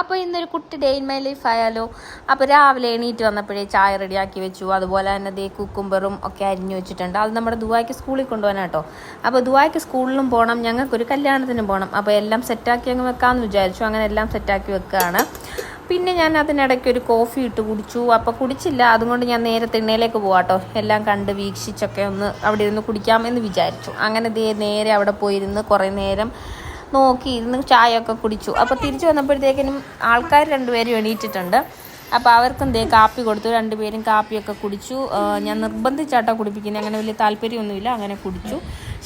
അപ്പോൾ ഇന്നൊരു കുട്ടി ഡേ ഇൻ മൈ ലൈഫ് ആയാലോ? അപ്പോൾ രാവിലെ എണീറ്റ് വന്നപ്പോഴേ ചായ റെഡിയാക്കി വെച്ചു. അതുപോലെ തന്നെ ദേ കുക്കുംബറും ഒക്കെ അരിഞ്ഞു വെച്ചിട്ടുണ്ട്. അത് നമ്മുടെ ദുബായ്ക്ക് സ്കൂളിൽ കൊണ്ടുപോകാനാട്ടോ അപ്പോൾ ദുബായ്ക്ക് സ്കൂളിലും പോകണം ഞങ്ങൾക്കൊരു കല്യാണത്തിനും പോകണം അപ്പോൾ എല്ലാം സെറ്റാക്കി അങ്ങ് വെക്കാമെന്ന് വിചാരിച്ചു. അങ്ങനെ എല്ലാം സെറ്റാക്കി വെക്കുകയാണ് പിന്നെ ഞാൻ അതിനിടയ്ക്ക് ഒരു കോഫി ഇട്ട് കുടിച്ചു. അപ്പോൾ കുടിച്ചില്ല. അതുകൊണ്ട് ഞാൻ നേരെ തിണ്ണയിലേക്ക് പോവാട്ടോ എല്ലാം കണ്ട് വീക്ഷിച്ചൊക്കെ ഒന്ന് അവിടെ ഇരുന്ന് കുടിക്കാമെന്ന് വിചാരിച്ചു. അങ്ങനെ ദേ നേരെ അവിടെ പോയിരുന്ന് കുറേ നേരം നോക്കി ഇരുന്ന് ചായ ഒക്കെ കുടിച്ചു. അപ്പോൾ തിരിച്ചു വന്നപ്പോഴത്തേക്കിനും ആൾക്കാർ രണ്ടുപേരും എണീറ്റിട്ടുണ്ട്. അപ്പോൾ അവർക്കും ദേ കാപ്പി കൊടുത്തു. രണ്ടുപേരും കാപ്പിയൊക്കെ കുടിച്ചു. ഞാൻ നിർബന്ധിച്ചാട്ടോ കുടിപ്പിക്കുന്നത് അങ്ങനെ വലിയ താല്പര്യമൊന്നുമില്ല. അങ്ങനെ കുടിച്ചു.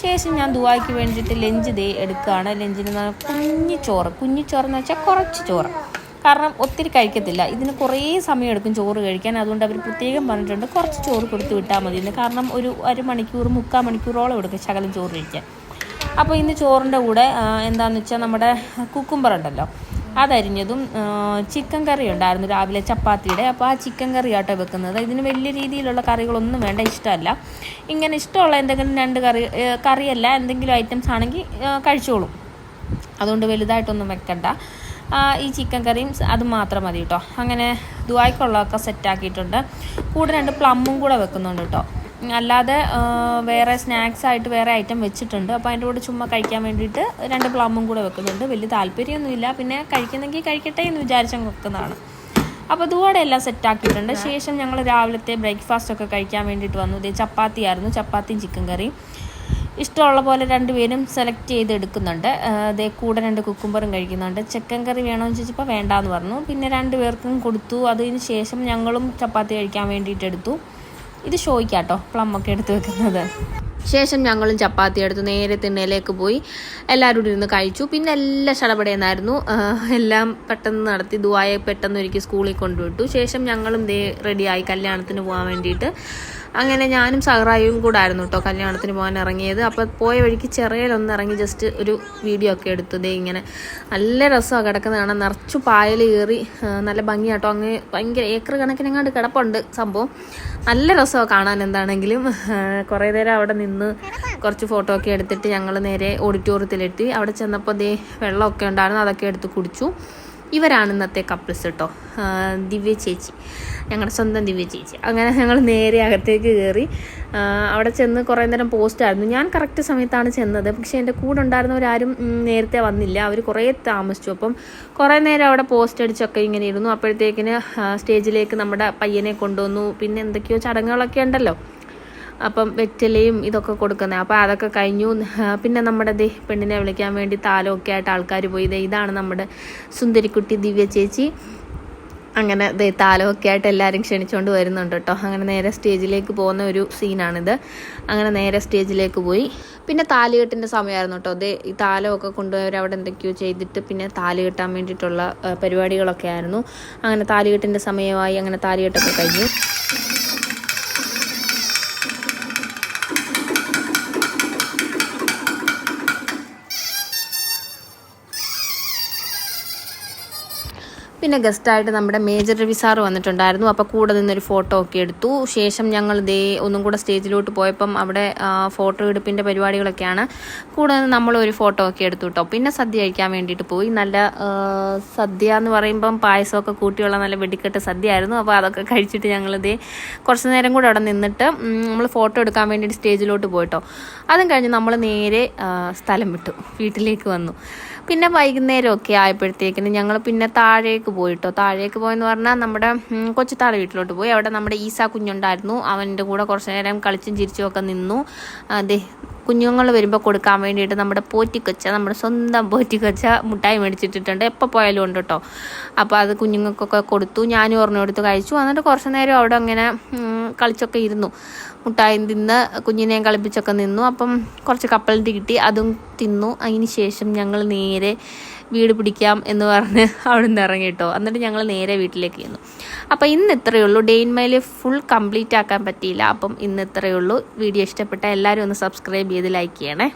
ശേഷം ഞാൻ ദുബായ്ക്ക് വേണ്ടിയിട്ട് ലഞ്ച് ദേ എടുക്കുകയാണ്. ലഞ്ചിന് കുഞ്ഞു ചോറ്. കുഞ്ഞു വെച്ചാൽ കുറച്ച് ചോറ്. കാരണം ഒത്തിരി കഴിക്കത്തില്ല. ഇതിന് കുറേ സമയം എടുക്കും ചോറ് കഴിക്കാൻ. അതുകൊണ്ട് അവർ പ്രത്യേകം പറഞ്ഞിട്ടുണ്ട് കുറച്ച് ചോറ് കൊടുത്ത് വിട്ടാൽ മതി കാരണം ഒരു അരമണിക്കൂർ മുക്കാൽ മണിക്കൂറോളം എടുക്കും ശകലം ചോറ് കഴിക്കാൻ. അപ്പോൾ ഇന്ന് ചോറിന്റെ കൂടെ എന്താണെന്ന് വെച്ചാൽ നമ്മുടെ കുക്കുംബർ ഉണ്ടല്ലോ. അതരിഞ്ഞതും ചിക്കൻ കറി ഉണ്ടായിരുന്നു രാവിലെ ചപ്പാത്തിയുടെ. അപ്പോൾ ആ ചിക്കൻ കറി ആട്ടോ വെക്കുന്നത്. ഇതിന് വലിയ രീതിയിലുള്ള കറികളൊന്നും വേണ്ട ഇഷ്ടമല്ല. ഇങ്ങനെ ഇഷ്ടമുള്ള എന്തെങ്കിലും രണ്ട് കറി കറിയല്ല എന്തെങ്കിലും ഐറ്റംസ് ആണെങ്കിൽ കഴിച്ചോളും. അതുകൊണ്ട് വലുതായിട്ടൊന്നും വെക്കണ്ട. ഈ ചിക്കൻ കറിയും അത് മാത്രം മതി കേട്ടോ. അങ്ങനെ ദുബായ്ക്കുള്ളതൊക്കെ സെറ്റാക്കിയിട്ടുണ്ട് കൂടെ രണ്ട് പ്ലമ്മും കൂടെ വെക്കുന്നുണ്ട് കേട്ടോ. അല്ലാതെ വേറെ സ്നാക്സ് ആയിട്ട് വേറെ ഐറ്റം വെച്ചിട്ടുണ്ട്. അപ്പോൾ അതിന്റെ കൂടെ ചുമ്മാ കഴിക്കാൻ വേണ്ടിയിട്ട് രണ്ട് പ്ലമ്മും കൂടെ വെക്കുന്നുണ്ട്. വലിയ താല്പര്യമൊന്നുമില്ല. പിന്നെ കഴിക്കുന്നെങ്കിൽ കഴിക്കട്ടെ എന്ന് വിചാരിച്ചങ്ങ് വെക്കുന്നതാണ്. അപ്പോൾ അതുകൂടെ എല്ലാം സെറ്റാക്കിയിട്ടുണ്ട് ശേഷം ഞങ്ങൾ രാവിലത്തെ ബ്രേക്ക്ഫാസ്റ്റ് ഒക്കെ കഴിക്കാൻ വേണ്ടിയിട്ട് വന്നു. ഇതേ ചപ്പാത്തി ആയിരുന്നു. ചപ്പാത്തിയും ചിക്കൻ കറിയും ഇഷ്ടമുള്ള പോലെ രണ്ടുപേരും സെലക്ട് ചെയ്ത് എടുക്കുന്നുണ്ട്. അതേ കൂടെ രണ്ട് കുക്കുംബറും കഴിക്കുന്നുണ്ട്. ചിക്കൻ കറി വേണമെന്ന് ചോദിച്ചപ്പോൾ വേണ്ടാന്ന് പറഞ്ഞു. പിന്നെ രണ്ടുപേർക്കും കൊടുത്തു. അതിന് ശേഷം ഞങ്ങളും ചപ്പാത്തി കഴിക്കാൻ വേണ്ടിയിട്ട് എടുത്തു. ഇത് ഷോയ്ക്കാട്ടോ ഒക്കെ എടുത്ത് വെക്കുന്നത്. ശേഷം ഞങ്ങളും ചപ്പാത്തി എടുത്ത് നേരെ തിണ്ണയിലേക്ക് പോയി. എല്ലാവരും ഇരുന്ന് കഴിച്ചു. പിന്നെ എല്ലാം ശടപടയെന്നായിരുന്നു എല്ലാം പെട്ടെന്ന് നടത്തി ദുബായെ പെട്ടെന്ന് ഒരിക്കൽ സ്കൂളിൽ കൊണ്ടുവിട്ടു. ശേഷം ഞങ്ങളും ദേ റെഡിയായി കല്യാണത്തിന് പോകാൻ വേണ്ടിയിട്ട്. അങ്ങനെ ഞാനും സഹറായും കൂടെ ആയിരുന്നു കേട്ടോ കല്യാണത്തിന് പോകാൻ ഇറങ്ങിയത്. അപ്പോൾ പോയ വഴിക്ക് ചെറിയലൊന്ന് ഇറങ്ങി ജസ്റ്റ് ഒരു വീഡിയോ ഒക്കെ എടുത്തു. ദേ ഇങ്ങനെ നല്ല രസമാണ് കിടക്കുന്നത് കാണാൻ. നിറച്ചു പായൽ കയറി. നല്ല നല്ല ഭംഗിയാട്ടോ. അങ്ങ് ഭയങ്കര ഏക്കർ കണക്കിനെങ്ങാണ്ട് കിടപ്പുണ്ട് സംഭവം. നല്ല രസമാണ് കാണാൻ എന്താണെങ്കിലും. കുറേ നേരം അവിടെ നിന്ന്. കുറച്ച് ഫോട്ടോ ഒക്കെ എടുത്തിട്ട് ഞങ്ങൾ നേരെ ഓഡിറ്റോറിയത്തിലെത്തി അവിടെ ചെന്നപ്പോൾ ദേ വെള്ളമൊക്കെ ഉണ്ടായിരുന്നു അതൊക്കെ എടുത്ത് കുടിച്ചു. ഇവരാണ് ഇന്നത്തെ കപ്പിൾസ് കേട്ടോ ദിവ്യ ചേച്ചി. ഞങ്ങളുടെ സ്വന്തം ദിവ്യ ചേച്ചി. അങ്ങനെ ഞങ്ങൾ നേരെ അകത്തേക്ക് കയറി അവിടെ ചെന്ന് കുറേ നേരം പോസ്റ്റായിരുന്നു ഞാൻ കറക്റ്റ് സമയത്താണ് ചെന്നത്. പക്ഷേ എന്റെ കൂടെ ഉണ്ടായിരുന്നവരാരും നേരത്തെ വന്നില്ല. അവർ കുറേ താമസിച്ചു. അപ്പം കുറേ നേരം അവിടെ പോസ്റ്റ് അടിച്ചൊക്കെ ഇങ്ങനെ ഇരുന്നു. അപ്പോഴത്തേക്കിന് സ്റ്റേജിലേക്ക് നമ്മുടെ പയ്യനെ കൊണ്ടുവന്നു. പിന്നെ എന്തൊക്കെയോ ചടങ്ങുകളൊക്കെ ഉണ്ടല്ലോ. അപ്പം വെറ്റലയും ഇതൊക്കെ കൊടുക്കുന്നത് അപ്പോൾ അതൊക്കെ കഴിഞ്ഞു. പിന്നെ നമ്മുടെ ദേ പെണ്ണിനെ വിളിക്കാൻ വേണ്ടി താലമൊക്കെ ആയിട്ട് ആൾക്കാർ പോയി. ഇതാണ് നമ്മുടെ സുന്ദരിക്കുട്ടി ദിവ്യ ചേച്ചി. അങ്ങനെ ദേ താലമൊക്കെ ആയിട്ട് എല്ലാവരും ക്ഷണിച്ചുകൊണ്ട് വരുന്നുണ്ട് കേട്ടോ. അങ്ങനെ നേരെ സ്റ്റേജിലേക്ക് പോകുന്ന ഒരു സീനാണിത്. അങ്ങനെ നേരെ സ്റ്റേജിലേക്ക് പോയി. പിന്നെ താലികെട്ടിന്റെ സമയമായിരുന്നു കേട്ടോ. ദേ ഈ താലമൊക്കെ കൊണ്ടുപോയവർ അവിടെ എന്തൊക്കെയോ ചെയ്തിട്ട് പിന്നെ താലി കെട്ടാൻ വേണ്ടിയിട്ടുള്ള പരിപാടികളൊക്കെ ആയിരുന്നു. അങ്ങനെ താലികെട്ടിന്റെ സമയമായി. അങ്ങനെ താലികെട്ടൊക്കെ കഴിഞ്ഞു. പിന്നെ ഗസ്റ്റായിട്ട് നമ്മുടെ മേജർ രവി സാറ് വന്നിട്ടുണ്ടായിരുന്നു. അപ്പോൾ കൂടെ നിന്നൊരു ഫോട്ടോ ഒക്കെ എടുത്തു. ശേഷം ഞങ്ങൾ ദേ ഒന്നും കൂടെ സ്റ്റേജിലോട്ട് പോയപ്പം അവിടെ ഫോട്ടോ എടുപ്പിന്റെ പരിപാടികളൊക്കെയാണ്. കൂടെ നിന്ന് നമ്മളൊരു ഫോട്ടോ ഒക്കെ എടുത്തു കേട്ടോ പിന്നെ സദ്യ കഴിക്കാൻ വേണ്ടിയിട്ട് പോയി. നല്ല സദ്യ എന്ന് പറയുമ്പം പായസമൊക്കെ കൂട്ടിയുള്ള നല്ല വെടിക്കെട്ട് സദ്യ ആയിരുന്നു അപ്പോൾ അതൊക്കെ കഴിച്ചിട്ട് ഞങ്ങൾ ദേ കുറച്ച് നേരം കൂടെ അവിടെ നിന്നിട്ട് നമ്മൾ ഫോട്ടോ എടുക്കാൻ വേണ്ടിയിട്ട് സ്റ്റേജിലോട്ട് പോയിട്ടോ അതും കഴിഞ്ഞ് നമ്മൾ നേരെ സ്ഥലം വിട്ടു. വീട്ടിലേക്ക് വന്നു. പിന്നെ വൈകുന്നേരമൊക്കെ ആയപ്പോഴത്തേക്കിന് ഞങ്ങൾ പിന്നെ താഴേക്ക് പോയിട്ടോ. താഴേക്ക് പോയെന്ന് പറഞ്ഞാൽ നമ്മുടെ കൊച്ചുത്താഴെ വീട്ടിലോട്ട് പോയി. അവിടെ നമ്മുടെ ഈസ കുഞ്ഞുണ്ടായിരുന്നു. അവന്റെ കൂടെ കുറച്ച് നേരം കളിച്ചും ചിരിച്ചും ഒക്കെ നിന്നു. അതെ കുഞ്ഞുങ്ങൾ വരുമ്പോൾ കൊടുക്കാൻ വേണ്ടിയിട്ട് നമ്മുടെ പോറ്റിക്കൊച്ച നമ്മുടെ സ്വന്തം പോറ്റിക്കൊച്ച മുട്ടായി മേടിച്ചിട്ടിട്ടുണ്ട്. എപ്പോൾ പോയാലും ഉണ്ട് കേട്ടോ അപ്പോൾ അത് കുഞ്ഞുങ്ങൾക്കൊക്കെ കൊടുത്തു. ഞാനും ഒരെണ്ണം കഴിച്ചു. എന്നിട്ട് കുറച്ച് നേരം അവിടെ അങ്ങനെ കളിച്ചൊക്കെ ഇരുന്നു. മുട്ടായും തിന്ന് കുഞ്ഞിനെയും കളിപ്പിച്ചൊക്കെ നിന്നു. അപ്പം കുറച്ച് കപ്പലിന്റെ കിട്ടി. അതും തിന്നു. അതിന് ശേഷം ഞങ്ങൾ നേരെ വീട് പിടിക്കാം എന്ന് പറഞ്ഞ് അവിടെ നിന്ന് ഇറങ്ങി കേട്ടോ എന്നിട്ട് ഞങ്ങൾ നേരെ വീട്ടിലേക്ക് ചെന്നു. അപ്പോൾ ഇന്ന് ഇത്രയേ ഉള്ളൂ. ഡേ ഇൻ ഫുൾ കംപ്ലീറ്റ് ആക്കാൻ പറ്റിയില്ല. അപ്പം ഇന്ന് ഇത്രയേ ഉള്ളൂ. വീഡിയോ ഇഷ്ടപ്പെട്ട എല്ലാവരും ഒന്ന് സബ്സ്ക്രൈബ് ചെയ്ത് ലൈക്ക് ചെയ്യണേ.